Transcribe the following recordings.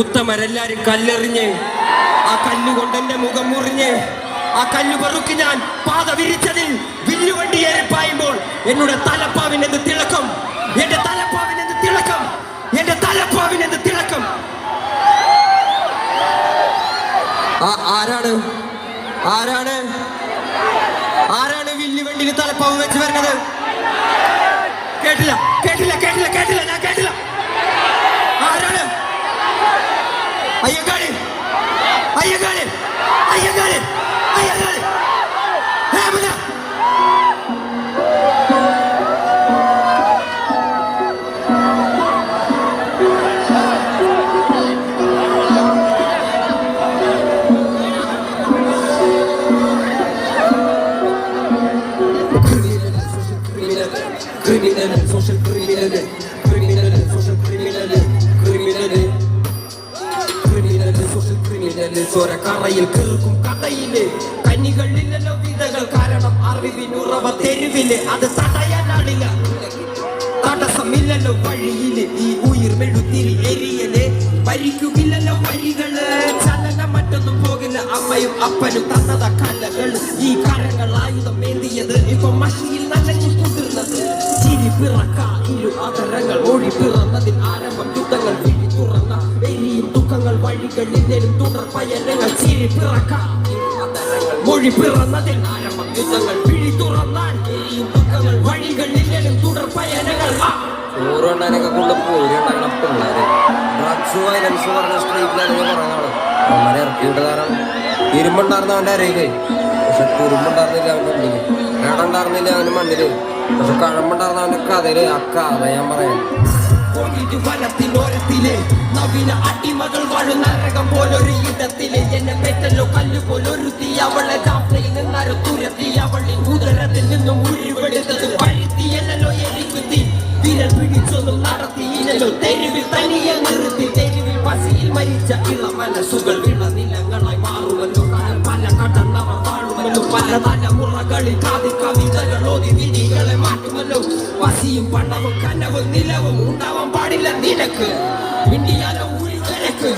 ഉത്തമരെല്ലാരും കല്ലെറിഞ്ഞ് ആ കല്ലുകൊണ്ട് എന്റെ മുഖം മുറിഞ്ഞ് ആ കല്ല് പെറുക്കി ഞാൻ പാത വിരിച്ചതിൽ വില്ലുവണ്ടി ഏറിപ്പായുമ്പോൾ എന്നോട് തലപ്പാവിനെന്ത് തിളക്കം? എന്റെ തലപ്പാവിനെന്ത് തിളക്കം? എന്റെ തലപ്പാവിനെന്ത് തിളക്കം? ആരാണ്? ആരാണ്? ആരാണ് വില്ലുവണ്ടിയിൽ തലപ്പാവ് വെച്ച് വരുന്നത്? കേട്ടില്ല കേട്ടില്ല കേട്ടില്ല കേട്ടില്ല. Social criminal criminal social criminal criminal criminal social criminal ചോരക്കറയിൽ കീർക്കും കഥയിൽ. കന്നികളില്ലല്ലോ വിധകൾ കാരണം അറിവിനുറവ തെരുവിൽ. അത് തടയാനാളില്ല. തടസ്സമില്ലല്ലോ വഴിയിൽ. ഈ ഉയിർ മെഴുത്തിരി എരിയൽ. ഭരിക്കുകില്ലല്ലോ വഴികൾ. ചലനം മറ്റൊന്നും പോകില്ല. അമ്മയും അപ്പനും തന്നത കലകൾ. ഈ കരങ്ങൾ ആയുധം ഏന്തിയത് ഇപ്പൊ മഷിയിൽ നനഞ്ഞു ഇരുമ്പുണ്ടായിരുന്ന അവന്റെ അരയിൽ. പക്ഷെ കുറുമ്പുണ്ടായിരുന്നില്ല അവന്റെ ഉള്ളിൽ. കേടുണ്ടായിരുന്നില്ല അവന്റെ മണ്ണിൽ. പക്ഷെ കഴമ്പുണ്ടായിരുന്ന അവന്റെ കഥയിൽ അക്ക അതാ ഞാൻ പറയാം വനത്തിനോരത്തിലെ നവീന അടിമകൾ നരകം പോലൊരു പോലൊരു തെരുവിൽ തനിയെ നിർത്തി. തെരുവിൽ പസിയിൽ മരിച്ച ഇള മനസ്സുകൾ വിളനിലങ്ങളായി മാറുമല്ലോ. കാലം പല കടന്നവർ വാഴുമല്ലോ പല തലമുറകളിൽ കാതി കവിതകൾ ഓതി വിധികളെ മാറ്റുമല്ലോ പസിയും പണവും കനവും നിലവും ഉണ്ടാവാൻ പാടില്ല നിനക്ക് ഇന്ത്യയിലെ ഒരു വിലക്ക്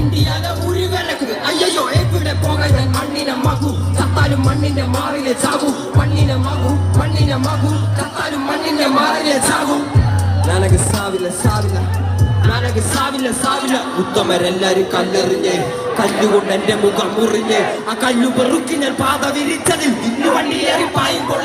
ഇന്ത്യയിലെ ഒരു വിലക്ക് അയ്യോ എവിടെ പോകാൻ ഞാൻ മണ്ണിനെ മകു ചത്താലും മണ്ണിന്റെ മാറിലെ ചാകു മണ്ണിനെ മകു മണ്ണിനെ മകു ചത്താലും മണ്ണിന്റെ മാറിലെ ചാകു ನನಗೆ ಸಾವಿಲ್ಲ ಸಾವಿಲ್ಲ ഉണ്ടാകി സാവില്ല സാവില്ല. ഉത്തമരെല്ലാരും കല്ലെറിഞ്ഞ് കല്ലുകൊണ്ട് എന്റെ മുഖം മുറിഞ്ഞ്. ആ കല്ലു പെറുക്കി ഞാൻ പാത വിരിച്ചതിൽ ഇന്നു വണ്ടിയേറി പായുമ്പോൾ